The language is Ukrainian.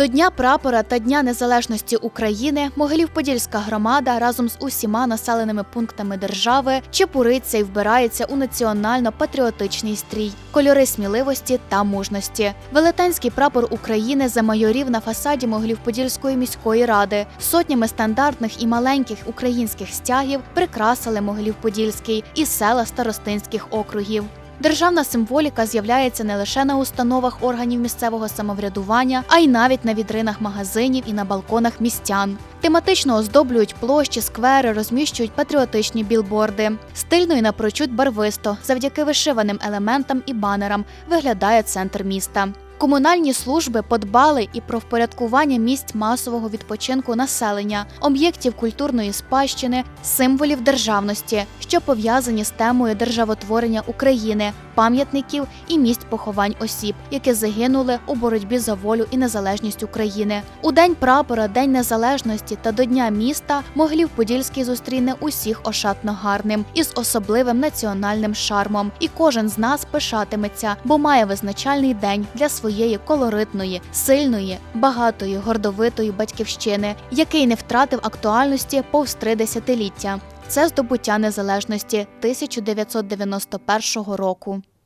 До Дня прапора та Дня Незалежності України Могилів-Подільська громада разом з усіма населеними пунктами держави чепуриться і вбирається у національно-патріотичний стрій, кольори сміливості та мужності. Велетенський прапор України замайорів на фасаді Могилів-Подільської міської ради. Сотнями стандартних і маленьких українських стягів прикрасили Могилів-Подільський і села старостинських округів. Державна символіка з'являється не лише на установах органів місцевого самоврядування, а й навіть на вітринах магазинів і на балконах містян. Тематично оздоблюють площі, сквери, розміщують патріотичні білборди. Стильно і напрочуд барвисто, завдяки вишиваним елементам і банерам, виглядає центр міста. Комунальні служби подбали і про впорядкування місць масового відпочинку населення, об'єктів культурної спадщини, символів державності, що пов'язані з темою державотворення України, пам'ятників і місць поховань осіб, які загинули у боротьбі за волю і незалежність України. У день прапора, День Незалежності та до Дня міста Могилів-Подільський зустріне усіх ошатно гарним із особливим національним шармом. І кожен з нас пишатиметься, бо має визначальний день для своєї колоритної, сильної, багатої, гордовитої батьківщини, який не втратив актуальності повз три десятиліття. Це здобуття незалежності 1991 року.